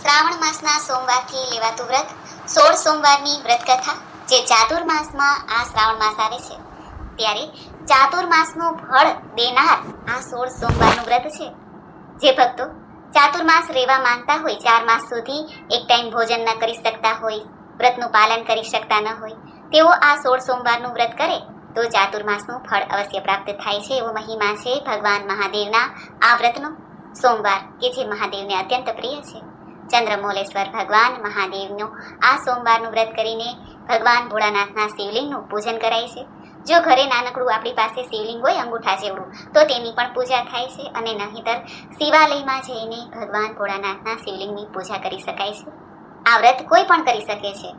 શ્રાવણ માસના સોમવારથી લેવાતું વ્રત, સોળ સોમવારની વ્રત કથા જે ચાતુર્માસમાં આ શ્રાવણ માસ આવે છે. ત્યારે ચાતુર્માસનું ફળ દેનાર આ સોળ સોમવારનું વ્રત છે. જે ભક્તો ચાતુર્માસ રહેવા માંગતા હોય, ચાર માસ સુધી એક ટાઈમ ભોજન ન કરી શકતા હોય, વ્રતનું પાલન કરી શકતા ન હોય, તેઓ આ સોળ સોમવારનું વ્રત કરે, તો ચાતુર્માસનું ફળ અવશ્ય પ્રાપ્ત થાય છે એવો મહિમા છે ભગવાન મહાદેવના આ વ્રતનો. સોમવાર કે જે મહાદેવને અત્યંત પ્રિય છે. ચંદ્રમૌલેશ્વર ભગવાન મહાદેવનું આ સોમવારનું વ્રત કરીને ભગવાન ભોળાનાથના શિવલિંગનું પૂજન કરાય છે. જો ઘરે નાનકડું આપણી પાસે શિવલિંગ હોય, અંગૂઠા જેવડું, તો તેની પણ પૂજા થાય છે અને નહીંતર શિવાલયમાં જઈને ભગવાન ભોળાનાથના શિવલિંગની પૂજા કરી શકાય છે. આ વ્રત કોઈ પણ કરી શકે છે.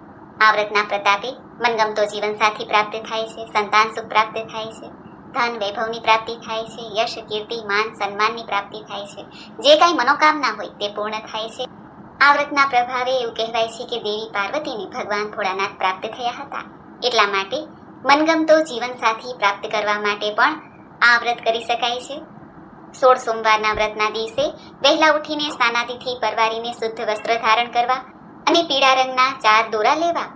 આ વ્રતના પ્રતાપે મનગમતો જીવનસાથી પ્રાપ્ત થાય છે, સંતાન સુખ પ્રાપ્ત થાય છે, ધન વૈભવની પ્રાપ્તિ થાય છે, યશ, કીર્તિ, માન, સન્માનની પ્રાપ્તિ થાય છે. જે કાંઈ મનોકામના હોય તે પૂર્ણ થાય છે. આ વ્રતના પ્રભાવે એવું કહેવાય છે કે દેવી પાર્વતીને ભગવાન ભોળાનાથ પ્રાપ્ત થયા હતા. એટલા માટે મનગમતો જીવનસાથી પ્રાપ્ત કરવા માટે પણ આ વ્રત કરી શકાય છે. સોળ સોમવારના વ્રતના દિવસે વહેલા ઉઠીને સ્નાનાદિથી પરવારીને શુદ્ધ વસ્ત્ર ધારણ કરવા અને પીળા રંગના ચાર દોરા લેવા.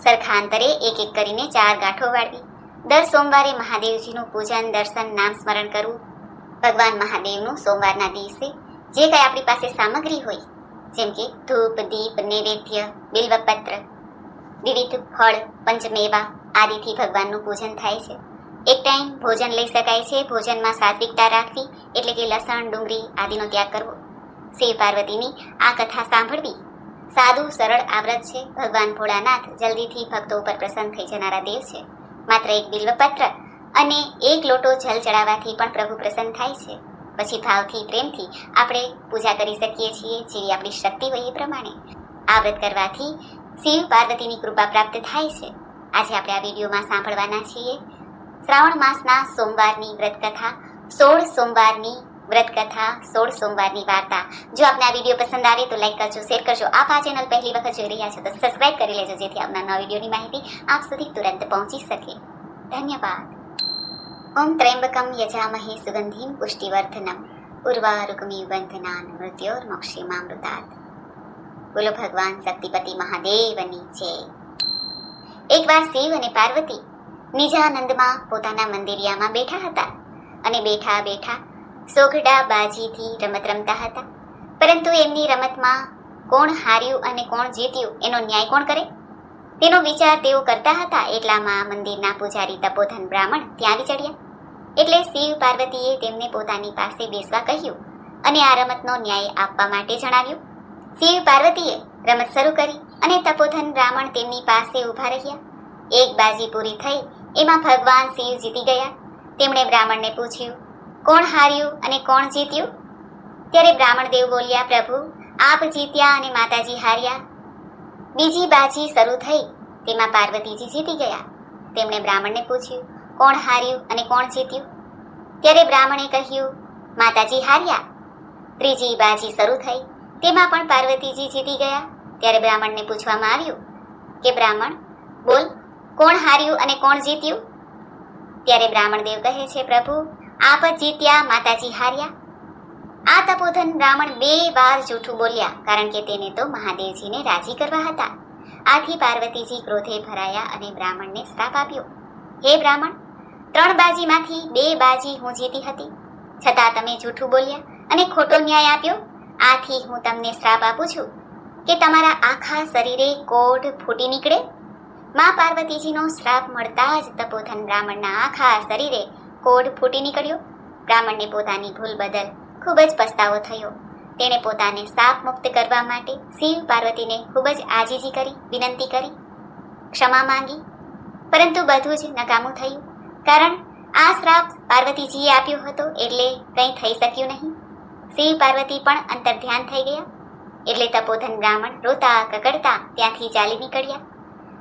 સરખા અંતરે એક એક કરીને ચાર ગાંઠો વાળવી. દર સોમવારે મહાદેવજીનું પૂજન, દર્શન, નામ સ્મરણ કરવું. ભગવાન મહાદેવનું સોમવારના દિવસે જે કંઈ આપણી પાસે સામગ્રી હોય જેમ કે ધૂપ, દીપ, નૈવેદ્ય, બિલ્વપત્ર, વિવિધ ફળ, પંચમેવા આદિથી ભગવાનનું પૂજન થાય છે. એક ટાઈમ ભોજન લઈ શકાય છે. ભોજનમાં સાત્વિકતા રાખવી એટલે કે લસણ, ડુંગળી આદિનો ત્યાગ કરવો. શિવ પાર્વતીની આ કથા સાંભળવી સાદું સરળ, આવ્રત છે. ભગવાન ભોળાનાથ જલ્દીથી ભક્તો ઉપર પ્રસન્ન થઈ જનારા દેવ છે. માત્ર એક બિલ્વપત્ર અને એક લોટો જલ ચડાવવાથી પણ પ્રભુ પ્રસન્ન થાય છે. પછી ભાવથી પ્રેમથી આપણે પૂજા કરી શકીએ છીએ, જેવી આપણી શક્તિ હોય એ પ્રમાણે. આ વ્રત કરવાથી શિવ પાર્વતીની કૃપા પ્રાપ્ત થાય છે. આજે આપણે આ વિડીયોમાં સાંભળવાના છીએ શ્રાવણ માસના સોમવારની વ્રતકથા સોળ સોમવારની વ્રતકથા સોળ સોમવારની વાર્તા. જો આપને આ વીડિયો પસંદ આવે તો લાઈક કરજો, શેર કરજો. આપ આ ચેનલ પહેલી વખત જોઈ રહ્યા છો તો સબસ્ક્રાઈબ કરી લેજો, જેથી આપના નવા વિડીયોની માહિતી આપ સુધી તુરંત પહોંચી શકે. ધન્યવાદ. ઓમ ત્રયંબકમ યજામહે સુગંધિમ પુષ્ટિવર્ધનમ ઉર્વારુકમી બંધનાન મૃત્યોર્મોક્ષીમામૃતાત બોલો ભગવાન શક્તિપતિ મહાદેવની છે એકવાર શિવ અને પાર્વતી નિજાનંદમાં પોતાના મંદિરિયામાં બેઠા હતા અને બેઠા બેઠા સોગડા બાજીથી રમત રમતા હતા પરંતુ એમની રમતમાં કોણ હાર્યું અને કોણ જીત્યું એનો ન્યાય કોણ કરે તેનો વિચાર તેઓ કરતા હતા એટલામાં મંદિરના પૂજારી તપોધન બ્રાહ્મણ ત્યાં વિચડ્યા એટલે શિવ પાર્વતીએ તેમને પોતાની પાસે બેસવા કહ્યું અને આ રમતનો ન્યાય આપવા માટે જણાવ્યું. શિવ પાર્વતીએ રમત શરૂ કરી અને તપોધન બ્રાહ્મણ તેમની પાસે ઊભા રહ્યા. એક બાજી પૂરી થઈ એમાં ભગવાન શિવ જીતી ગયા. તેમણે બ્રાહ્મણને પૂછ્યું, કોણ હાર્યું અને કોણ જીત્યું? ત્યારે બ્રાહ્મણ દેવ બોલ્યા, પ્રભુ, આપ જીત્યા અને માતાજી હાર્યા. બીજી બાજી શરૂ થઈ તેમાં પાર્વતીજી જીતી ગયા. તેમણે બ્રાહ્મણને પૂછ્યું કોણ હાર્યું અને કોણ જીત્યું? ત્યારે બ્રાહ્મણે કહ્યું, માતાજી હાર્યા. ત્રીજી બાજી શરૂ થઈ. તેમાં પણ પાર્વતીજી જીતી ગયા. ત્યારે બ્રાહ્મણને પૂછવામાં આવ્યું કે, બ્રાહ્મણ, બોલ, કોણ હાર્યું અને કોણ જીત્યું? ત્યારે બ્રાહ્મણ દેવ કહે છે, પ્રભુ, આપ જ જીત્યા, માતાજી હાર્યા. આ તપોધન બ્રાહ્મણ બે વાર જૂઠું બોલ્યા, કારણ કે તેને તો મહાદેવજીને રાજી કરવા હતા. આથી પાર્વતીજી ક્રોધે ભરાયા અને બ્રાહ્મણને શ્રાપ આપ્યો. હે બ્રાહ્મણ ત્રણ બાજીમાંથી બે બાજી હું જીતી હતી. છતાં તમે જૂઠું બોલ્યા અને ખોટો ન્યાય આપ્યો. આથી હું તમને શ્રાપ આપું છું કે તમારા આખા શરીરે કોઢ ફૂટી નીકળે. મા પાર્વતીજીનો શ્રાપ મળતા જ તપોધન બ્રાહ્મણના આખા શરીરે કોઢ ફૂટી નીકળ્યો. બ્રાહ્મણને પોતાની ભૂલ બદલ ખૂબ જ પસ્તાવો થયો. તેણે પોતાને સાપ મુક્ત કરવા માટે શિવ પાર્વતીને ખૂબ જ આજીજી કરી, વિનંતી કરી, ક્ષમા માંગી. પરંતુ બધું જ નકામું થયું. કારણ આ શ્રાપ પાર્વતીજીએ આપ્યો હતો એટલે કંઈ થઈ શક્યું નહીં. શિવ પાર્વતી પણ અંતર્ધ્યાન થઈ ગયા. એટલે તપોધન બ્રાહ્મણ રોતા કકડતા ત્યાંથી ચાલી નીકળ્યા.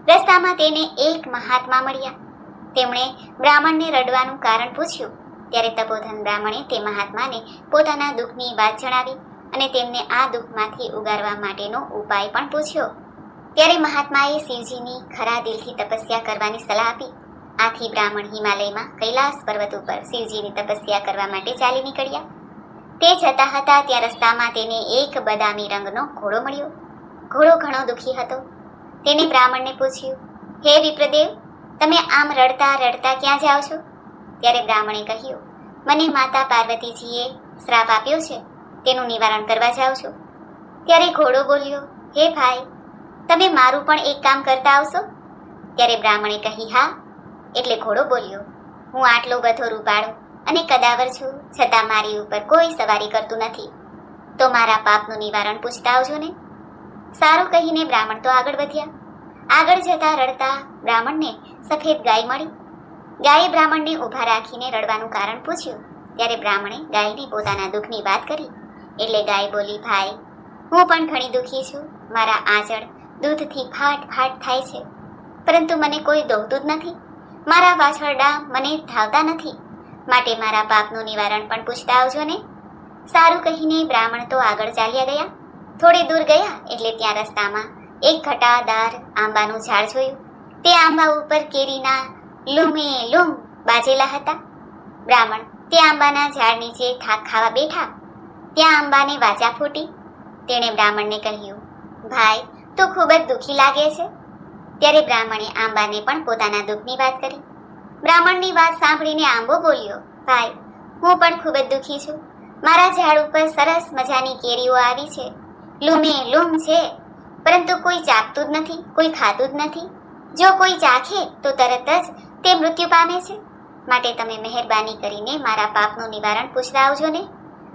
રસ્તામાં તેને એક મહાત્મા મળ્યા. તેમણે બ્રાહ્મણને રડવાનું કારણ પૂછ્યું. ત્યારે તપોધન બ્રાહ્મણે તે મહાત્માને પોતાના દુઃખની વાત જણાવી અને તેમને આ દુઃખમાંથી ઉગારવા માટેનો ઉપાય પણ પૂછ્યો. ત્યારે મહાત્માએ શિવજીની ખરા દિલથી તપસ્યા કરવાની સલાહ આપી. આથી બ્રાહ્મણ હિમાલયમાં કૈલાસ પર્વત ઉપર શિવજીની તપસ્યા કરવા માટે ચાલી નીકળ્યા. તે જતા હતા ત્યાં રસ્તામાં તેને એક બદામી રંગનો ઘોડો મળ્યો. ઘોડો ઘણો દુઃખી હતો. તેને બ્રાહ્મણને પૂછ્યું, હે વિપ્રદેવ, તમે આમ રડતા રડતા ક્યાં જાઓ છો? ત્યારે બ્રાહ્મણે કહ્યું, મને માતા પાર્વતીજીએ શ્રાપ આપ્યો છે, તેનું નિવારણ કરવા જાઉં છું. ત્યારે ઘોડો બોલ્યો, હે ભાઈ, તમે મારું પણ એક કામ કરતા આવશો? ત્યારે બ્રાહ્મણે કહી, હા. એટલે ઘોડો બોલ્યો, હું આટલો બધો રૂપાળો અને કદાવર છું, છતાં મારી ઉપર કોઈ સવારી કરતું નથી. તો મારા પાપનું નિવારણ પૂછતા આવજો ને. સારું કહીને બ્રાહ્મણ તો આગળ વધ્યા. આગળ જતા રડતા બ્રાહ્મણને સફેદ ગાય મળી. ગાયે બ્રાહ્મણને ઊભા રાખીને રડવાનું કારણ પૂછ્યું. ત્યારે બ્રાહ્મણે ગાયને પોતાના દુઃખની વાત કરી. એટલે ગાય બોલી, ભાઈ, હું પણ ઘણી દુઃખી છું. મારા આંચળ દૂધથી ફાટ ફાટ થાય છે. પરંતુ મને કોઈ દોહતું જ નથી. મારા વાછરડા મને ધાવતા નથી. માટે મારા પાપનું નિવારણ પણ પૂછતા આવજો ને. સારું કહીને બ્રાહ્મણ તો આગળ ચાલ્યા ગયા. થોડે દૂર ગયા એટલે ત્યાં રસ્તામાં એક ઘટાદાર આંબાનું ઝાડ જોયું. તે આંબા ઉપર કેરીના લૂમે લૂમ બાજેલા હતા. બ્રાહ્મણ તે આંબાના ઝાડ નીચે થાક ખાવા બેઠા. ત્યાં આંબાને વાચા ફૂટી. તેણે બ્રાહ્મણને કહ્યું, ભાઈ, તું ખૂબ જ દુઃખી લાગે છે. ત્યારે બ્રાહ્મણે આંબાને પણ પોતાના દુઃખની વાત કરી. બ્રાહ્મણની વાત સાંભળીને આંબો બોલ્યો, ભાઈ, હું પણ ખૂબ જ દુઃખી છું. મારા ઝાડ ઉપર સરસ મજાની કેરીઓ આવી છે. લૂમે લૂમ છે. પરંતુ કોઈ ચાખતું જ નથી, કોઈ ખાતું જ નથી. જો કોઈ ચાખે તો તરત જ તે મૃત્યુ પામે છે. માટે તમે મહેરબાની કરીને મારા પાપનું નિવારણ પૂછતા આવજો ને.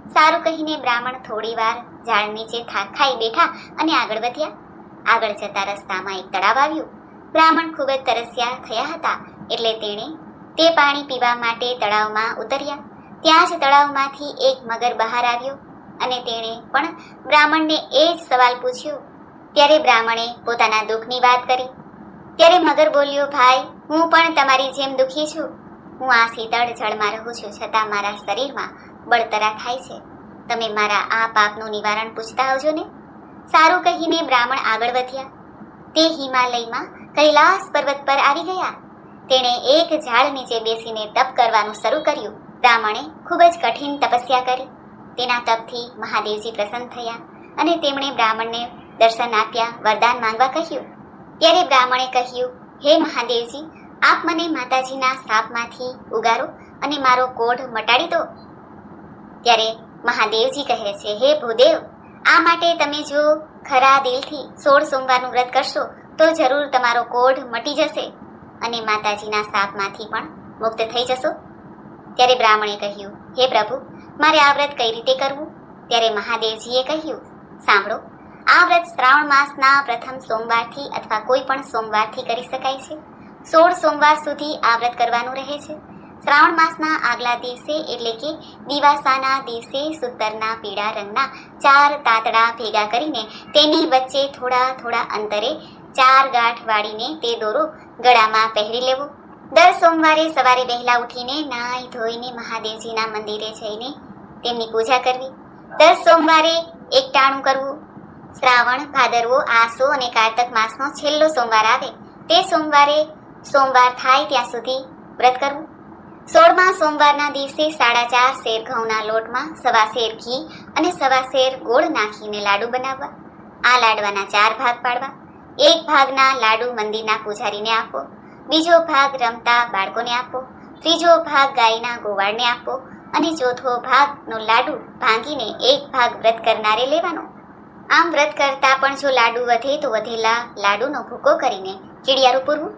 સારું કહીને બ્રાહ્મણ થોડી વાર ઝાડ નીચે થાક ખાઈ બેઠા અને આગળ વધ્યા. આગળ જતા રસ્તામાં એક તળાવ આવ્યું. બ્રાહ્મણ ખૂબ જ તરસ્યા થયા હતા, એટલે તેણે તે પાણી પીવા માટે તળાવમાં ઉતર્યા. ત્યાં જ તળાવમાંથી એક મગર બહાર આવ્યો અને તેણે પણ બ્રાહ્મણને એ જ સવાલ પૂછ્યો. ત્યારે બ્રાહ્મણે પોતાના દુઃખની વાત કરી. ત્યારે મગર બોલ્યો, ભાઈ, હું પણ તમારી જેમ દુઃખી છું. હું આ શીતળ જળમાં રહું છું છતાં મારા શરીરમાં બળતરા થાય છે. તમે મારા આ પાપનું નિવારણ પૂછતા આવજો ને. સારું કહીને બ્રાહ્મણ આગળ વધ્યા. તે હિમાલયમાં કૈલાસ પર્વત પર આવી ગયા. તેણે એક ઝાડ નીચે બેસીને તપ કરવાનું શરૂ કર્યું. બ્રાહ્મણે ખૂબ જ કઠિન તપસ્યા કરી. તેના તપથી મહાદેવજી પ્રસન્ન થયા અને તેમણે બ્રાહ્મણને દર્શન આપ્યા, વરદાન માંગવા કહ્યું. ત્યારે બ્રાહ્મણે કહ્યું, હે મહાદેવજી, આપ મને માતાજીના સાપમાંથી ઉગારો અને મારો કોઢ મટાડી દો. ત્યારે મહાદેવજી કહે છે, હે ભૂદેવ આ માટે તમે જો ખરા દિલથી સોળ સોમવારનું વ્રત કરશો, તો જરૂર તમારો કોઢ મટી જશે અને માતાજીના શાપમાંથી પણ મુક્ત થઈ જશો. ત્યારે બ્રાહ્મણે કહ્યું, હે પ્રભુ, મારે આ વ્રત કઈ રીતે કરવું? ત્યારે મહાદેવજીએ કહ્યું, સાંભળો, આ વ્રત શ્રાવણ માસના પ્રથમ સોમવારથી અથવા કોઈ પણ સોમવારથી કરી શકાય છે. સોળ સોમવાર સુધી આ વ્રત કરવાનું રહે છે. શ્રાવણ માસના આગલા દિવસે એટલે કે દિવાસાના દિવસે સૂતરના પીળા રંગના ચાર તાતડા ભેગા કરીને તેની વચ્ચે થોડા થોડા અંતરે ચાર ગાંઠ વાળીને તે દોરો ગળામાં પહેરી લેવો. દર સોમવારે સવારે વહેલા ઉઠીને નાહી ધોઈને મહાદેવજીના મંદિરે જઈને તેમની પૂજા કરવી. દર સોમવારે એકટાણું કરવું. શ્રાવણ, ભાદરવો, આસો અને કારતક માસનો છેલ્લો સોમવાર આવે. તે સોમવારે સોમવાર થાય ત્યાં સુધી વ્રત કરવું. સોળમા સોમવારના દિવસે સાડા ચાર શેર ઘઉંના લોટમાં, સવા શેર ઘી અને સવા શેર ગોળ નાખીને લાડુ બનાવવા. આ લાડવાના ચાર ભાગ પાડવા. એક ભાગના લાડુ મંદિરના પૂજારીને આપો. બીજો ભાગ રમતા બાળકોને આપો. ત્રીજો ભાગ ગાયના ગોવાળને આપો. અને ચોથો ભાગનો લાડુ ભાંગીને એક ભાગ વ્રત કરનારે લેવાનો. આમ વ્રત કરતા પણ જો લાડુ વધે તો વધેલા લાડુનો ભૂકો કરીને ચીડિયારું પૂરવું.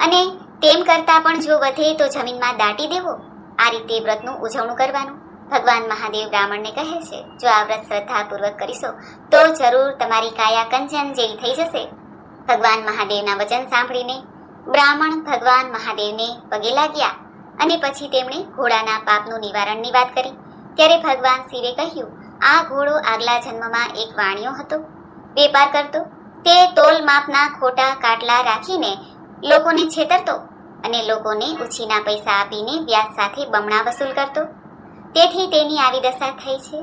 અને તેમ કરતાં પણ જો વધે તો જમીનમાં દાટી દેવો. આ રીતે વ્રતનું ઉજવણું કરવાનું. ભગવાન મહાદેવ બ્રાહ્મણને કહે છે, જો આ વ્રત શ્રદ્ધાપૂર્વક કરીશો, તો જરૂર તમારી કાયા કંચન જેવી થઈ જશે. ભગવાન મહાદેવના વચન સાંભળીને બ્રાહ્મણ ભગવાન મહાદેવને પગે લાગ્યા અને પછી તેમણે ઘોડાના પાપનું નિવારણની વાત કરી. ત્યારે ભગવાન શિવે કહ્યું, આ ઘોડો આગલા જન્મમાં એક વાણિયો હતો. વેપાર કરતો. તે તોલ માપના ખોટા કાટલા રાખીને લોકોને છેતરતો અને લોકોને ઉછીના પૈસા આપીને વ્યાજ સાથે બમણા વસૂલ કરતો. તેથી તેની આવી દશા થઈ છે.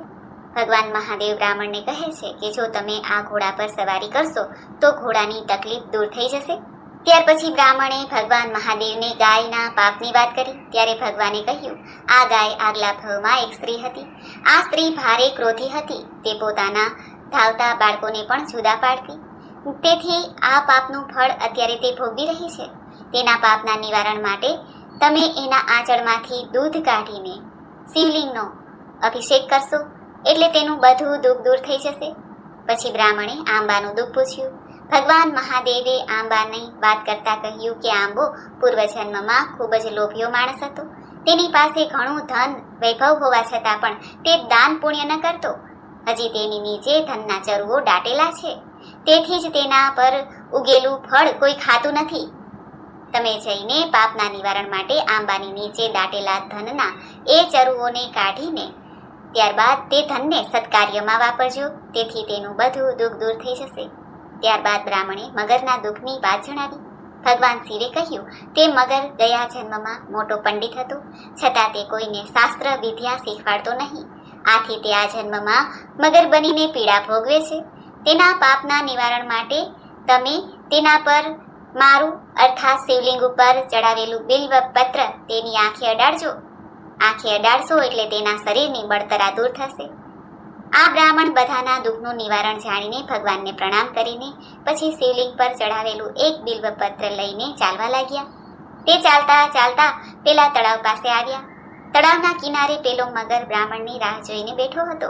ભગવાન મહાદેવ બ્રાહ્મણને કહે છે કે જો તમે આ ઘોડા પર સવારી કરશો, તો ઘોડાની તકલીફ દૂર થઈ જશે. ત્યાર પછી બ્રાહ્મણે ભગવાન મહાદેવને ગાયના પાપની વાત કરી. ત્યારે ભગવાને કહ્યું, આ ગાય આગલા ભવમાં એક સ્ત્રી હતી. આ સ્ત્રી ભારે ક્રોધી હતી. તે પોતાના ધાવતા બાળકોને પણ જુદા પાડતી. તેથી આ પાપનું ફળ અત્યારે તે ભોગવી રહી છે. તેના પાપના નિવારણ માટે તમે એના આંચળમાંથી દૂધ કાઢીને શિવલિંગનો અભિષેક કરશો, એટલે તેનું બધું દુઃખ દૂર થઈ જશે. પછી બ્રાહ્મણે આંબાનું દુઃખ પૂછ્યું, ભગવાન મહાદેવે આંબાની વાત કરતા કહ્યું કે આંબો પૂર્વજન્મમાં ખૂબ જ લોભિયો માણસ હતો. તેની પાસે ઘણું ધન વૈભવ હોવા છતાં પણ તે દાન પુણ્ય ન કરતો. હજી તેની નીચે ધનના ચરવો દાટેલા છે. તેથી જ તેના પર ઉગેલું ફળ કોઈ ખાતું નથી. તમે જઈને પાપના નિવારણ માટે આંબાની નીચે દાટેલા ધનના એ ચરુઓને કાઢીને, ત્યારબાદ તે ધનને સત્કાર્યમાં વાપરજો, તેથી તેનું બધું દુઃખ દૂર થઈ જશે. ત્યારબાદ બ્રાહ્મણે મગરના દુઃખની વાત જણાવી. ભગવાન શિવે કહ્યું, તે મગર ગયા જન્મમાં મોટો પંડિત હતો. છતાં તે કોઈને શાસ્ત્ર વિદ્યા શીખવાડતો નહીં. આથી તે આ જન્મમાં મગર બનીને પીડા ભોગવે છે. તેના પાપના નિવારણ માટે તમે તેના પર મારું અર્થાત શિવલિંગ ઉપર ચડાવેલું બિલ્વ પત્ર તેની આંખે અડાડજો. આંખે અડાડશો એટલે તેના શરીરની બળતરા દૂર થશે. આ બ્રાહ્મણ બધાના દુઃખનું નિવારણ જાણીને ભગવાનને પ્રણામ કરીને પછી શિવલિંગ પર ચડાવેલું એક બિલ્વ પત્ર લઈને ચાલવા લાગ્યા. તે ચાલતા ચાલતા પેલા તળાવ પાસે આવ્યા. તળાવના કિનારે પેલો મગર બ્રાહ્મણની રાહ જોઈને બેઠો હતો.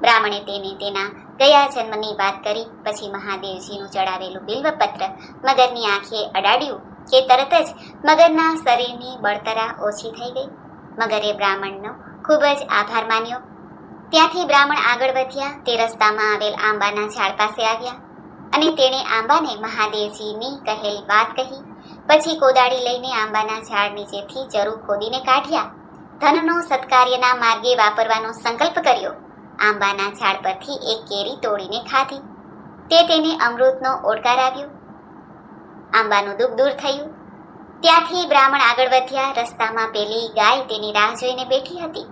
બ્રાહ્મણે તેને તેના ગયા જન્મની વાત કરી, પછી મહાદેવજીનું ચડાવેલું બિલ્વપત્ર મગરની આંખે અડાડ્યું કે તરત જ મગરના શરીરની બળતરા ઓછી થઈ ગઈ. મગરે બ્રાહ્મણનો ખૂબ જ આભાર માન્યો. ત્યાંથી બ્રાહ્મણ આગળ વધ્યા, તે રસ્તામાં આવેલ આંબાના ઝાડ પાસે આવ્યા અને તેણે આંબાને મહાદેવજીની કહેલ વાત કહી. પછી કોદાળી લઈને આંબાના ઝાડ નીચેથી ચરુ ખોદીને કાઢ્યા. ધનનો સત્કાર્યના માર્ગે વાપરવાનો સંકલ્પ કર્યો. આંબાના ઝાડ પરથી એક કેરી તોડીને ખાધી. તે તેને અમૃતનો ઓડકાર આવ્યો. આંબાનું દુઃખ દૂર થયું. ત્યાંથી બ્રાહ્મણ આગળ વધ્યા. રસ્તામાં પેલી ગાય તેની રાહ જોઈને બેઠી હતી.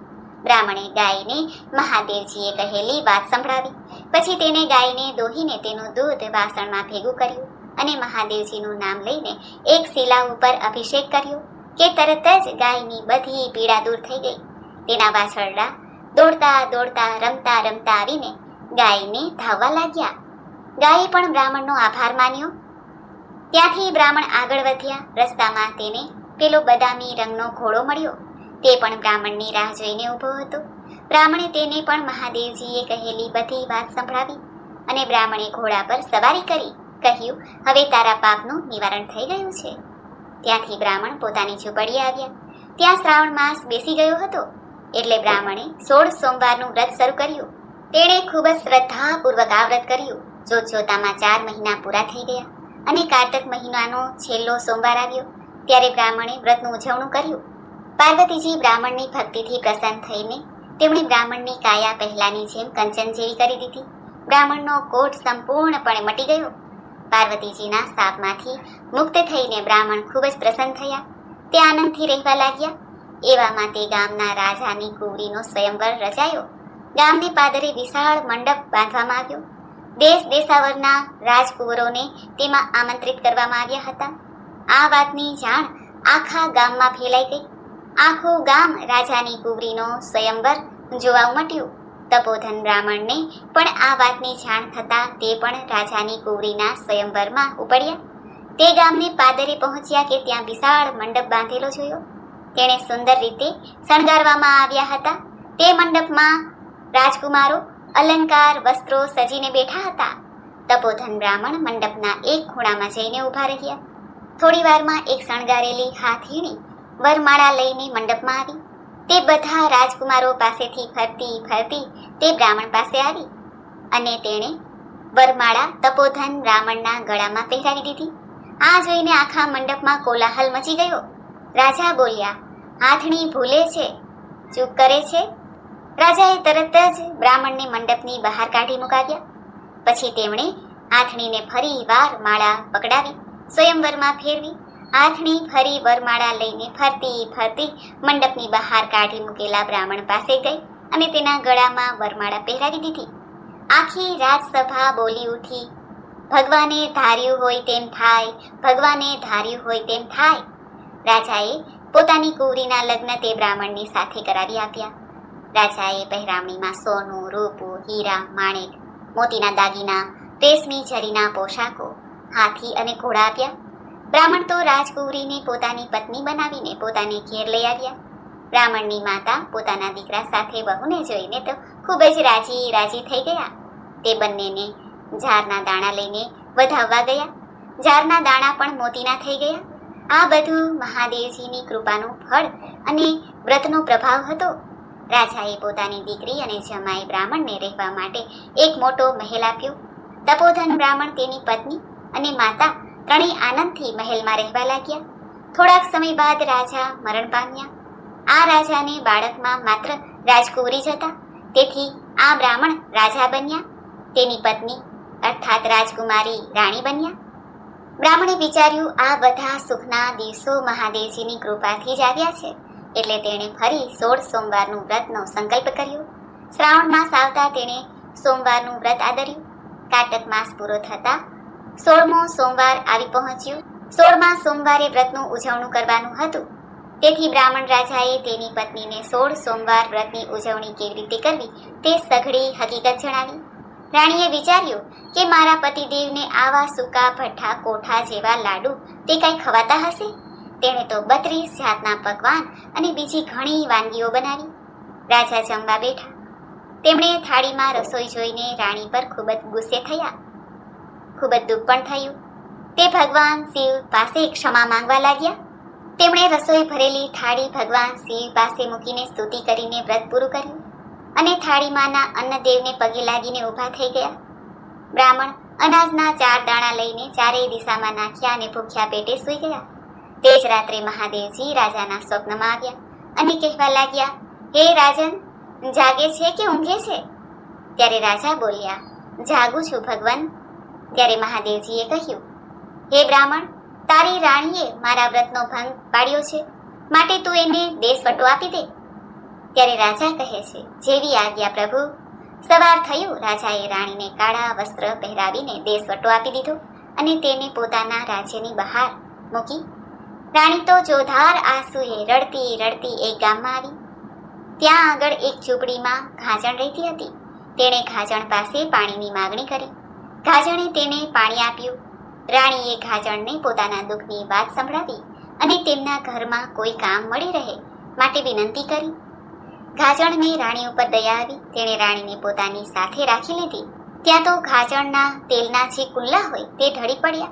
બ્રાહ્મણે ગાયને મહાદેવજીએ કહેલી વાત સંભળાવી. પછી તેને ગાયને દોહીને તેનું દૂધ વાસણમાં ભેગું કર્યું અને મહાદેવજીનું નામ લઈને એક શિલા ઉપર અભિષેક કર્યો કે તરત જ ગાયની બધી પીડા દૂર થઈ ગઈ. તેના વાછરડા દોડતા દોડતા રમતા રમતા આવીને ગાયને ધાવવા લાગ્યા. ગાયે પણ બ્રાહ્મણનો આભાર માન્યો. ત્યાંથી બ્રાહ્મણ આગળ વધ્યા. રસ્તામાં તેને પેલો બદામી રંગનો ઘોડો મળ્યો. તે પણ બ્રાહ્મણની રાહ જોઈને ઊભો હતો. બ્રાહ્મણે તેને પણ મહાદેવજીએ કહેલી બધી વાત સંભળાવી અને બ્રાહ્મણે ઘોડા પર સવારી કરી, કહ્યું, હવે તારા પાપનું નિવારણ થઈ ગયું છે. ત્યાંથી બ્રાહ્મણ પોતાની ઝૂંપડી આવ્યા. ત્યાં શ્રાવણ માસ બેસી ગયો હતો. એટલે બ્રાહ્મણે સોળ સોમવારનું વ્રત શરૂ કર્યું. તેણે ખૂબ જ શ્રદ્ધાપૂર્વક આ વ્રત કર્યું. જોત જોતામાં ચાર મહિના પૂરા થઈ ગયા અને કારતક મહિનાનો છેલ્લો સોમવાર આવ્યો, ત્યારે બ્રાહ્મણે વ્રતનું ઉજવણું કર્યું. પાર્વતીજી બ્રાહ્મણની ભક્તિથી પ્રસન્ન થઈને તેમણે બ્રાહ્મણની કાયા પહેલાની જેમ કંચન જેવી કરી દીધી. બ્રાહ્મણનો કોટ સંપૂર્ણપણે મટી ગયો. પાર્વતીજીના શાપમાંથી મુક્ત થઈને બ્રાહ્મણ ખૂબ જ પ્રસન્ન થયા. તે આનંદથી રહેવા લાગ્યા. એવામાં તે ગામના રાજાની કુવરીનો સ્વયંવર રચાયો ગામની પાદરે વિશાળ મંડપ બાંધવામાં આવ્યો. દેશ દેશાવરના રાજકુંવરોને તેમાં આમંત્રિત કરવામાં આવ્યા હતા. આ વાતની જાણ આખા ગામમાં ફેલાઈ ગઈ. આખું ગામ રાજાની કુવરીનો સ્વયંવર જોવા ઉમટ્યું તપોધન બ્રાહ્મણને પણ આ વાતની જાણ થતાં તે પણ રાજાની કુવરીના સ્વયંવરમાં ઉપડ્યા. તે ગામને પાદરે પહોંચ્યા કે ત્યાં વિશાળ મંડપ બાંધેલો જોયો. તેણે સુંદર રીતે શણગારવામાં આવ્યા હતા. તે મંડપમાં રાજકુમારો, અલંકાર, વસ્ત્રો સજીને બેઠા હતા. તપોધન બ્રાહ્મણ મંડપના એક ખૂણામાં જઈને ઊભા રહ્યા. થોડી વારમાં એક શણગારેલી હાથીણી વરમાળા લઈને મંડપમાં આવી. તે બધા રાજકુમારો પાસેથી ફરતી ફરતી તે બ્રાહ્મણ પાસે આવી અને તેણે વરમાળા તપોધન બ્રાહ્મણના ગળામાં પહેરાવી દીધી. આ જોઈને આખા મંડપમાં કોલાહલ મચી ગયો. રાજા બોલ્યા હાથણી ભૂલે છે, ચૂપ કરે છે. રાજાએ તરત જ બ્રાહ્મણને મંડપની બહાર કાઢી મુકાવ્યા. પછી તેમણે આથણીને ફરી વાર માળા પકડાવી, સ્વયંવરમાં ફેરવી, આથણી ફરી વરમાળા લઈને ફરતી ફરતી મંડપની બહાર કાઢી મૂકેલા બ્રાહ્મણ પાસે ગઈ અને તેના ગળામાં વરમાળા પહેરાવી દીધી. આખી રાજસભા બોલી ઉઠી, ભગવાને ધાર્યું હોય તેમ થાય, ભગવાને ધાર્યું હોય તેમ થાય. રાજાએ પોતાની કુંવરીના લગ્ન તે બ્રાહ્મણની સાથે કરાવી આપ્યા. રાજાએ પહેરામણીમાં સોનું, રૂપું, હીરા, માણેક, મોતીના દાગીના, રેશમી જરીના પોશાકો, હાથી અને ઘોડા આપ્યા. બ્રાહ્મણ તો રાજકુંવરીને પોતાની પત્ની બનાવીને પોતાને ઘેર લઈ આવ્યા. બ્રાહ્મણની માતા પોતાના દીકરા સાથે બહુને જોઈને તો ખૂબ જ રાજી રાજી થઈ ગયા. તે બંનેને ઝારના દાણા લઈને વધાવવા ગયા. ઝારના દાણા પણ મોતીના થઈ ગયા. આ બધું મહાદેવજીની કૃપાનું ફળ અને વ્રતનો પ્રભાવ હતો. રાજાએ પોતાની દીકરી અને જમાઈ બ્રાહ્મણને રહેવા માટે એક મોટો મહેલ આપ્યો. તપોધન બ્રાહ્મણ તેની પત્ની અને માતા ત્રણેય આનંદથી મહેલમાં રહેવા લાગ્યા. થોડાક સમય બાદ રાજા મરણ પામ્યા. આ રાજાને બાળકમાં માત્ર રાજકુંવરી જ હતા. તેથી આ બ્રાહ્મણ રાજા બન્યા. તેની પત્ની અર્થાત રાજકુમારી રાણી બન્યા. બ્રાહ્મણે વિચાર્યું, આ બધા સુખના દિવસો મહાદેવજીની કૃપાથી જ આવ્યા છે. એટલે તેણે ફરી સોળ સોમવારનું વ્રતનો સંકલ્પ કર્યો. શ્રાવણ માસ આવતા તેણે સોમવારનું વ્રત આદર્યું. કારતક માસ પૂરો થતા સોળમો સોમવાર આવી પહોંચ્યો. સોળમા સોમવારે વ્રતનું ઉજવણું કરવાનું હતું. તેથી બ્રાહ્મણ રાજાએ તેની પત્નીને સોળ સોમવાર વ્રતની ઉજવણી કેવી રીતે કરવી તે સઘળી હકીકત જણાવી. રાણીએ વિચાર્યું કે મારા પતિદેવને આવા સૂકા, ભઠ્ઠા, કોઠા જેવા લાડુ તે કાંઈ ખવાતા હશે? તેણે તો બત્રીસ જાતના પકવાન અને બીજી ઘણી વાનગીઓ બનાવી. રાજા જમવા બેઠા. તેમણે થાળીમાં રસોઈ જોઈને રાણી પર ખૂબ જ ગુસ્સે થયા. ખૂબ જ દુઃખ પણ થયું. તે ભગવાન શિવ પાસે ક્ષમા માંગવા લાગ્યા. તેમણે રસોઈ ભરેલી થાળી ભગવાન શિવ પાસે મૂકીને સ્તુતિ કરીને વ્રત પૂરું કર્યું. અને થાળીમાંના અન્નદેવને પગે લાગીને ઊભા થઈ ગયા. બ્રાહ્મણ અનાજના ચાર દાણા લઈને ચારેય દિશામાં નાખ્યા અને ભૂખ્યા પેટે સૂઈ ગયા. તે જ રાત્રે મહાદેવજી રાજાના સ્વપ્નમાં આવ્યા અને કહેવા લાગ્યા, હે રાજન, જાગે છે કે ઊંઘે છે? ત્યારે રાજા બોલ્યા, જાગું છું ભગવાન. ત્યારે મહાદેવજીએ કહ્યું, હે બ્રાહ્મણ, તારી રાણીએ મારા વ્રતનો ભંગ પાડ્યો છે. માટે તું એને દેશવટો આપી દે. ત્યારે રાજા કહે છે, જેવી આજ્ઞા પ્રભુ, સવાર થયું, રાજાએ રાણીને કાળા વસ્ત્ર પહેરાવીને દેશવટો આપી દીધો અને તેને પોતાના રાજ્યની બહાર મૂકી. રાણી તો જોધાર આંસુએ રડતી રડતી એક ગામમાં આવી. ત્યાં આગળ એક ઝૂંપડીમાં ઘાજણ રહેતી હતી. તેણે ઘાજણ પાસે પાણીની માગણી કરી. ઘાજણે તેને પાણી આપ્યું. રાણીએ ઘાજણને પોતાના દુઃખની વાત સંભળાવી અને તેમના ઘરમાં કોઈ કામ મળી રહે માટે વિનંતી કરી. ઘાજણને રાણી ઉપર દયા આવી. તેણે રાણીને પોતાની સાથે રાખી લીધી. ત્યાં તો ઘાજણના તેલના જે કુલ્લા હોય તે ઢળી પડ્યા.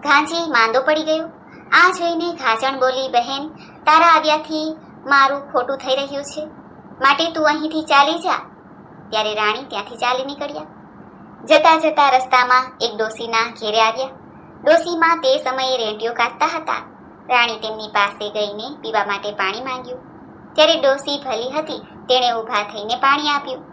ઘાંજી માંદો પડી ગયો. આ જોઈને ઘાજણ બોલી, બહેન, તારા આવ્યાથી મારું ખોટું થઈ રહ્યું છે. માટે તું અહીંથી ચાલી જા. ત્યારે રાણી ત્યાંથી ચાલી નીકળ્યા. જતા જતા રસ્તામાં એક ડોસીના ઘેરે આવ્યા. ડોસીમાં તે સમયે રેડિયો કાઢતા હતા. રાણી તેમની પાસે ગઈને પીવા માટે પાણી માંગ્યું. ત્યારે ડોસી ભલી હતી, તેણે ઊભા થઈને પાણી આપ્યું.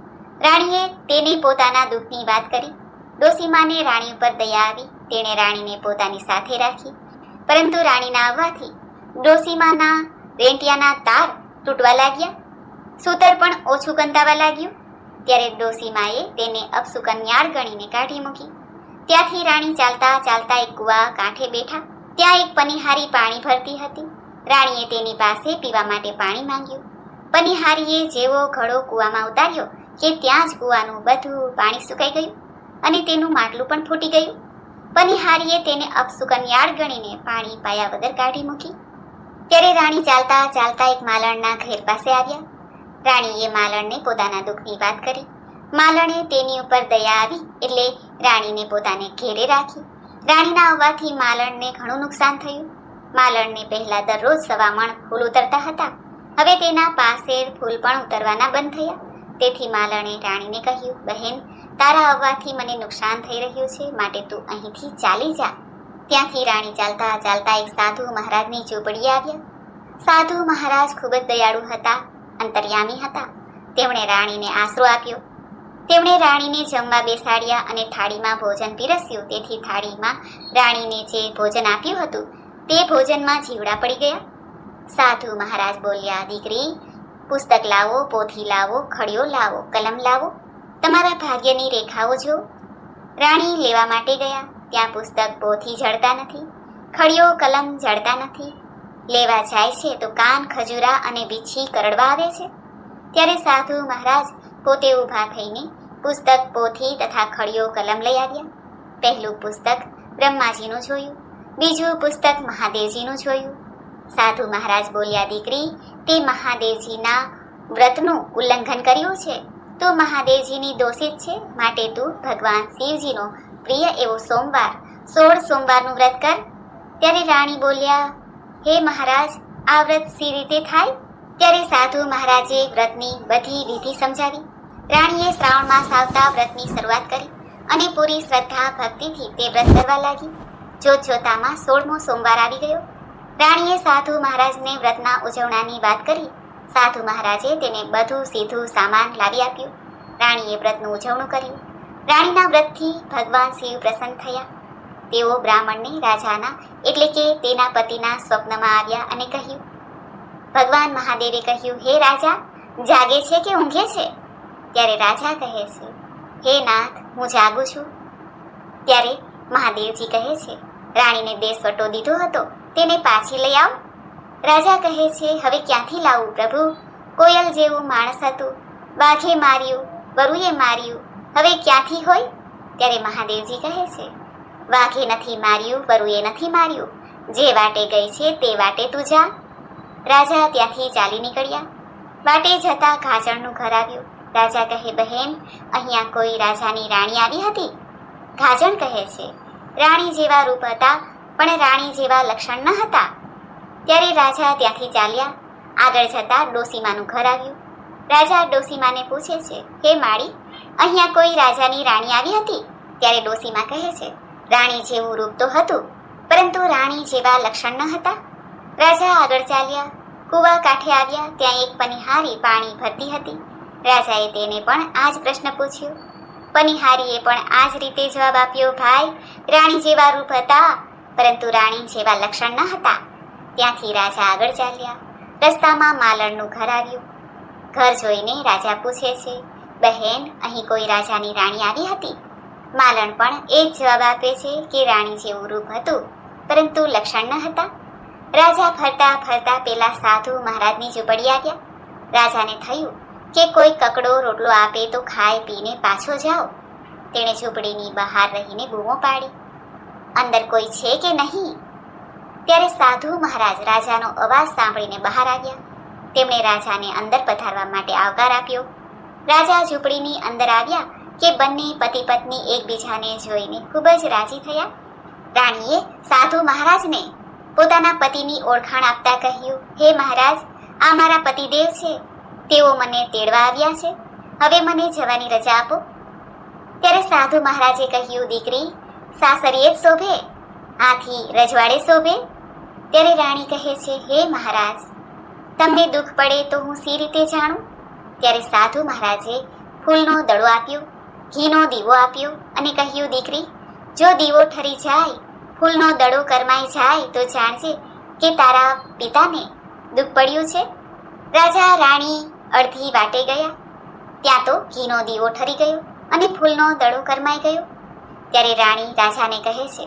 રાણીએ તેને પોતાના દુઃખની વાત કરી. ડોસીમાને રાણી ઉપર દયા આવી, તેણે રાણીને પોતાની સાથે રાખી. પરંતુ રાણીના આવવાથી ડોસીમાના રેંટિયાના તાર તૂટવા લાગ્યા. સૂતર પણ ઓછું કંતાવા લાગ્યું. ત્યારે ડોસીમાએ તેને અપસુકન્યાળ ગણીને કાઢી મૂકી. ત્યાંથી રાણી ચાલતા ચાલતા એક કુવા કાંઠે બેઠા. ત્યાં એક પનિહારી પાણી ભરતી હતી. રાણીએ તેની પાસે પીવા માટે પાણી માંગ્યું. પનિહારીએ જેવો ઘડો કૂવામાં ઉતાર્યો કે ત્યાં જ કૂવાનું બધું પાણી સુકાઈ ગયું અને તેનું માટલું પણ ફૂટી ગયું. પનિહારીએ તેને અપસુકન્યાળ ગણીને પાણી પાયા વગર કાઢી મૂકી. ત્યારે રાણી ચાલતા ચાલતા એક માલણના ઘેર પાસે આવ્યા. રાણીએ માલણને પોતાના દુઃખની વાત કરી. માલણે તેની ઉપર દયા આવી એટલે રાણીને પોતાને ઘેરે રાખી. રાણીના આવવાથી માલણને ઘણું નુકસાન થયું. માલણને પહેલા દરરોજ સવા મણ ફૂલ ઉતરતા હતા. હવે તેના પાસે ફૂલ પણ ઉતરવાના બંધ થયા. તેથી માલણે રાણીને કહ્યું, બહેન, તારા આવવાથી મને નુકસાન થઈ રહ્યું છે, માટે તું અહીંથી ચાલી જા. ત્યાંથી રાણી ચાલતા ચાલતા એક સાધુ મહારાજની ઝૂંપડી આવ્યા. સાધુ મહારાજ ખૂબ જ દયાળુ હતા, અંતર્યામી હતા. તેમણે રાણીને આશરો આપ્યો. તેમણે રાણીને જમવા બેસાડ્યા અને થાળીમાં ભોજન પીરસ્યું. તેથી થાળીમાં રાણીને જે ભોજન આપ્યું હતું તે ભોજનમાં જીવડા પડી ગયા. સાધુ મહારાજ બોલ્યા, દીકરી, પુસ્તક લાવો, પોથી લાવો ખડીઓ લાવો, કલમ લાવો. તમારા ભાગ્યની રેખાઓ જો રાણી લેવા માટે ગયા. ત્યાં પુસ્તક પોથી જડતા નથી ખડીઓ કલમ જડતા નથી. લેવા જાય છે તો કાન ખજૂરા અને બીછી કરડવા આવે છે. ત્યારે સાધુ મહારાજ પોતે ઊભા થઈને પુસ્તક પોથી તથા ખડીઓ કલમ લઈ આવ્યા. પહેલું પુસ્તક બ્રહ્માજીનું જોયું. બીજું પુસ્તક મહાદેવજીનું જોયું. સાધુ મહારાજ બોલ્યા, દીકરી, તે મહાદેવજીના વ્રતનું ઉલ્લંઘન કર્યું છે. તું મહાદેવજીની દોષિત છે. માટે તું ભગવાન શિવજીનો પ્રિય એવો સોમવાર, સોળ સોમવારનું વ્રત કર. ત્યારે રાણી બોલ્યા, હે મહારાજ, આ વ્રત સી રીતે થાય? ત્યારે સાધુ મહારાજે વ્રતની બધી વિધિ સમજાવી. રાણીએ શ્રાવણ માસ આવતા વ્રતની શરૂઆત કરી અને પૂરી શ્રદ્ધા, ભક્તિથી તે વ્રત કરવા લાગી. જોત જોતામાં સોળમો સોમવાર આવી ગયો. રાણીએ સાધુ મહારાજને વ્રતના ઉજવણાની વાત કરી. સાધુ મહારાજે તેને બધું સીધું સામાન લાવી આપ્યું. રાણીએ વ્રતનું ઉજવણું કર્યું. રાણીના વ્રતથી ભગવાન શિવ પ્રસન્ન થયા. તેઓ બ્રાહ્મણને રાજાના, એટલે કે તેના પતિના સ્વપ્નમાં આવ્યા અને કહ્યું, ભગવાન મહાદેવે કહ્યું, હે રાજા, જાગે છે કે ઊંઘે છે? ત્યારે રાજા કહે છે, હે નાથ, હું જાગું છું. ત્યારે મહાદેવજી કહે છે રાણીને દેશવટો દીધો હતો. તેને પાછી લઈ આવ. રાજા કહે છે, હવે ક્યાંથી લાવું પ્રભુ? કોયલ જેવું માણસ હતું. બાઘે માર્યું, વરુએ માર્યું. હવે ક્યાંથી હોય? ત્યારે મહાદેવજી કહે છે વાઘે નથી માર્યું, વરુએ નથી માર્યું. જે વાટે ગઈ છે તે વાટે તું જા. રાજા ત્યાંથી ચાલી નીકળ્યા. વાટે જતા ઘાજણનું ઘર આવ્યું. રાજા કહે, બહેન, અહીંયા કોઈ રાજાની રાણી આવી હતી? ઘાજણ કહે છે રાણી જેવા રૂપ હતા, પણ રાણી જેવા લક્ષણ ન હતા. ત્યારે રાજા ત્યાંથી ચાલ્યા. આગળ જતા ડોસીમાનું ઘર આવ્યું. રાજા ડોસીમાને પૂછે છે, હે માળી, અહીંયા કોઈ રાજાની રાણી આવી હતી? ત્યારે ડોસીમા કહે છે, રાણી જેવું રૂપ તો હતું, પરંતુ રાણી જેવા લક્ષણ ન હતા. રાજા આગળ ચાલ્યા. કૂવા કાંઠે આવ્યા. ત્યાં એક પનિહારી પાણી ભરતી હતી. રાજાએ તેને પણ આ જ પ્રશ્ન પૂછ્યો પનિહારીએ પણ આ જ રીતે જવાબ આપ્યો, ભાઈ, રાણી જેવા રૂપ હતા, પરંતુ રાણી જેવા લક્ષણ ન હતા. ત્યાંથી રાજા આગળ ચાલ્યા. રસ્તામાં માલણનું ઘર આવ્યું. ઘર જોઈને રાજા પૂછે છે, બહેન, અહીં કોઈ રાજાની રાણી આવી હતી? માલણ પણ એ જ જવાબ આપે છે કે રાણી જેવું રૂપ હતું, પરંતુ લક્ષણ ન હતા. રાજા ફરતા ફરતા પેલા સાધુ મહારાજની ઝૂંપડી આવ્યા. રાજાને થયું કે કોઈ કકડો રોટલો આપે તો ખાઈ પીને પાછો જાઓ? તેણે ઝૂંપડીની બહાર રહીને બૂમો પાડી. અંદર કોઈ છે કે નહીં? ત્યારે સાધુ મહારાજ રાજાનો અવાજ સાંભળીને બહાર આવ્યા. તેમણે રાજાને અંદર પધારવા માટે આવકાર આપ્યો. રાજા ઝૂંપડીની અંદર આવ્યા કે બંને પતિ પત્ની એકબીજાને જોઈને ખૂબ જ રાજી થયા. રાણીએ સાધુ મહારાજને પોતાના પતિની ઓળખાણ આપતા કહ્યું, હે મહારાજ, આ મારા પતિદેવ છે. તેઓ મને તેડવા આવ્યા છે. હવે મને જવાની રજા આપો. ત્યારે સાધુ મહારાજે કહ્યું, દીકરી, સાસરીએ જ શોભે, આથી રજવાડે શોભે. ત્યારે રાણી કહે છે, હે મહારાજ, તમને દુઃખ પડે તો હું સી રીતે જાણું? ત્યારે સાધુ મહારાજે ફૂલનો દડો આપ્યો, ઘીનો દીવો આપ્યો અને કહ્યું, દીકરી, જો દીવો ઠરી જાય, ફૂલનો દડો કરમાઈ જાય, તો જાણજે કે તારા પિતાને દુઃખ પડ્યું છે. રાજા, રાણી અડધી વાટે ગયા. ત્યાં તો ઘીનો દીવો ઠરી ગયો અને ફૂલનો દડો કરમાઈ ગયો. ત્યારે રાણી રાજાને કહે છે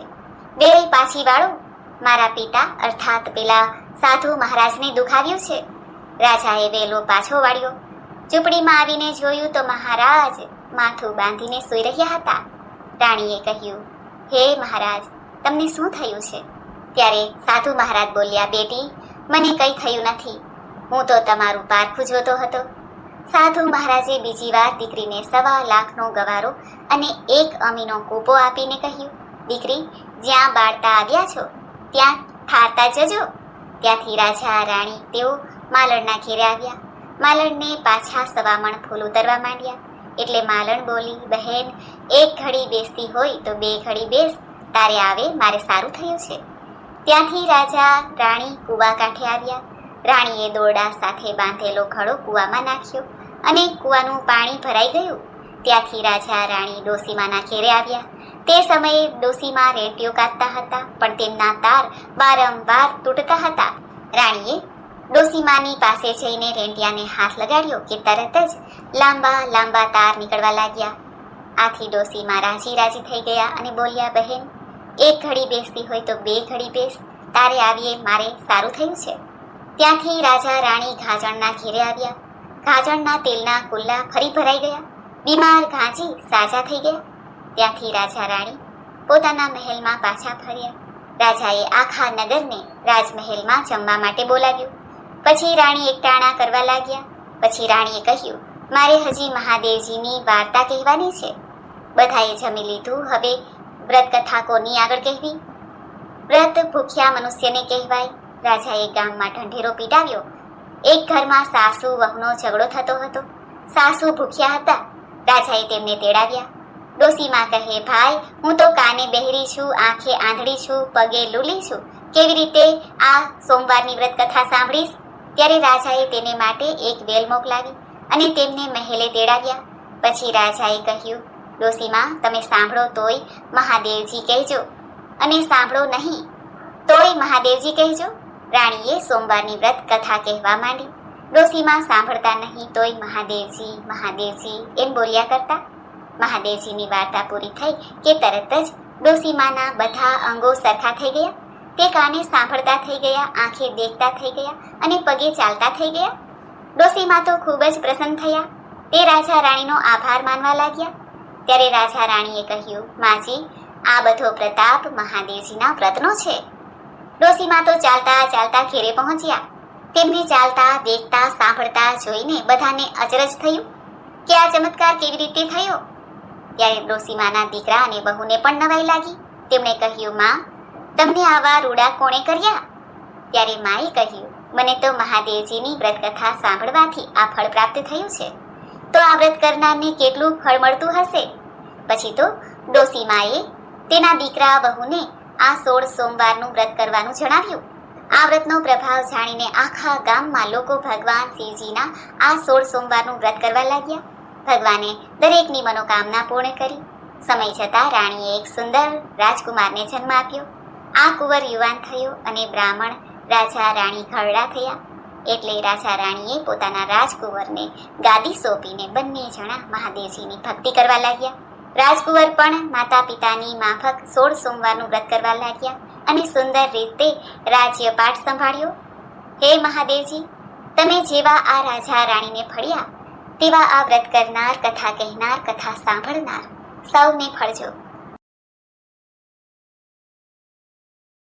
વેલ પાછી વાળો. મારા પિતા અર્થાત પેલા સાધુ મહારાજને દુખાવ્યું છે. રાજાએ વેલો પાછો વાળ્યો. ઝૂંપડીમાં આવીને જોયું તો મહારાજ માથું બાંધીને સૂઈ રહ્યા હતા. રાણીએ કહ્યું, હે મહારાજ, તમને શું થયું છે? ત્યારે સાધુ મહારાજ બોલ્યા, બેટી, મને કંઈ થયું નથી. હું તો તમારું પારખું જોતો હતો. સાધુ મહારાજે બીજી વાર દીકરીને સવા લાખનો ગવારો અને એક અમીનો કૂપો આપીને કહ્યું, દીકરી, જ્યાં બાળતા આવ્યા છો, ત્યાં ઠારતા જજો. ત્યાંથી રાજા, રાણી તેઓ માલણના ઘેરે આવ્યા. માલણને પાછા સવામણ ફૂલ ઉતરવા માંડ્યા. એટલે માલણ બોલી, બહેન, એક ઘડી બેસતી હોય તો બે ઘડી બેસ, તારે આવે મારે સારું થયું છે. ત્યાંથી રાજા, રાણી કૂવા કાંઠે આવ્યા. રાણીએ દોરડા સાથે બાંધેલો ઘડો કૂવામાં નાખ્યો અને કૂવાનું પાણી ભરાઈ ગયું. ત્યાંથી રાજા રાણી ડોસીમાના ઘેરે આવ્યા. તે સમયે ડોસીમાં રેંટીઓ કાઢતા હતા, પણ તેમના તાર વારંવાર તૂટતા હતા. રાણીએ ડોસીમાની પાસે જઈને રેંટિયાને હાથ લગાડ્યો કે તરત જ લાંબા લાંબા તાર નીકળવા લાગ્યા. આથી ડોસીમા રાજી રાજી થઈ ગયા અને બોલ્યા, બહેન, એક ઘડી બેસતી હોય તો બે ઘડી બેસ. તારે આવીએ, મારે સારું થયું છે. ત્યાંથી રાજા રાણી ઘાજણના ઘેરે આવ્યા. ઘાજણના તેલના કુલ્લા ફરી ભરાઈ ગયા. બીમાર ઘાંચી સાજા થઈ ગયા. ત્યાંથી રાજા રાણી પોતાના મહેલમાં પાછા ફર્યા. રાજાએ આખા નગરને રાજમહેલમાં જમવા માટે બોલાવ્યું. પછી રાણી એકટાણા કરવા લાગ્યા. પછી રાણીએ કહ્યું, મારે હજી મહાદેવજીની વાર્તા કહેવાની છે. બધાએ જમી લીધું. હવે વ્રત કથા કોની આગળ કહેવી? વ્રત ભૂખ્યા મનુષ્યને કહેવાય. રાજાએ ગામમાં ઢંઢેરો પીટાવ્યો એક ઘરમાં સાસુ વહુનો ઝઘડો થતો હતો. સાસુ ભૂખ્યા હતા. રાજાએ તેમને તેડાવ્યા. ડોસીમાં કહે, ભાઈ, હું તો કાને બહેરી છું, આંખે આંધળી છું, પગે લૂલી છું. કેવી રીતે આ સોમવારની વ્રત કથા સાંભળીશ? ત્યારે રાજાએ તેને માટે એક વેલ મોકલાવી અને તેમને મહેલે તેડાવ્યા. પછી રાજાએ કહ્યું, ડોસીમાં, તમે સાંભળો તોય મહાદેવજી કહેજો અને સાંભળો નહીં. તોય મહાદેવજી કહેજો. રાણીએ સોમવારની વ્રત કથા કહેવા માંડી. ડોસીમાં સાંભળતા નહીં તોય મહાદેવજી મહાદેવજી એમ બોલ્યા કરતા. મહાદેવજીની વાર્તા પૂરી થઈ કે તરત જ ડોસીમાના બધા અંગો સરખા થઈ ગયા. તે કાને સાંભળતા થઈ ગયા, આંખે દેખતા થઈ ગયા અને પગે ચાલતા થઈ ગયા. ડોસીમા તો ખૂબ જ પ્રસન્ન થયા. તે રાજા રાણીનો આભાર માનવા લાગ્યા. ત્યારે રાજા રાણીએ કહ્યું, માજી, આ બધો પ્રતાપ મહાદેવજીના વ્રતનો છે. ડોસીમા તો ચાલતા ચાલતા ઘેરે પહોંચ્યા. તેમને ચાલતા, દેખતા, સાંભળતા જોઈને બધાને અચરજ થયું કે આ ચમત્કાર કેવી રીતે થયો? ત્યારે ડોસીમાના દીકરા અને બહુને પણ નવાઈ લાગી. તેમણે કહ્યું, માં, તમને આવા રૂડા કોણે કર્યા? ત્યારે માએ કહ્યું, મને તો મહાદેવજીની વ્રતકથા સાંભળવાથી આ ફળ પ્રાપ્ત થયું છે. તો આ વ્રત કરનારને કેટલું ફળ મળતું હશે? પછી તો ડોસીમાએ તેના દીકરા બહુને આ સોળ સોમવારનું વ્રત કરવાનું જણાવ્યું. આ વ્રતનો પ્રભાવ જાણીને આખા ગામમાં લોકો ભગવાન શિવજીના આ સોળ સોમવારનું વ્રત કરવા લાગ્યા. ભગવાને દરેકની મનોકામના પૂર્ણ કરી. સમય જતાં રાણીએ એક સુંદર રાજકુમારને જન્મ આપ્યો. આ કુંવર યુવાન થયો અને બ્રાહ્મણ રાજા રાણી ઘરડા થયા. એટલે રાજા રાણીએ પોતાના રાજકુંવરને ગાદી સોંપીને બંને જણા મહાદેવજીની ભક્તિ કરવા લાગ્યા. રાજકુંવર પણ માતા પિતાની માફક સોળ સોમવારનું વ્રત કરવા લાગ્યા અને સુંદર રીતે રાજ્યપાઠ સંભાળ્યો. હે મહાદેવજી, તમે જેવા આ રાજા રાણીને ફળ્યા, તેવા આ વ્રત કરનાર, કથા કહેનાર, કથા સાંભળનાર સૌને ફળજો.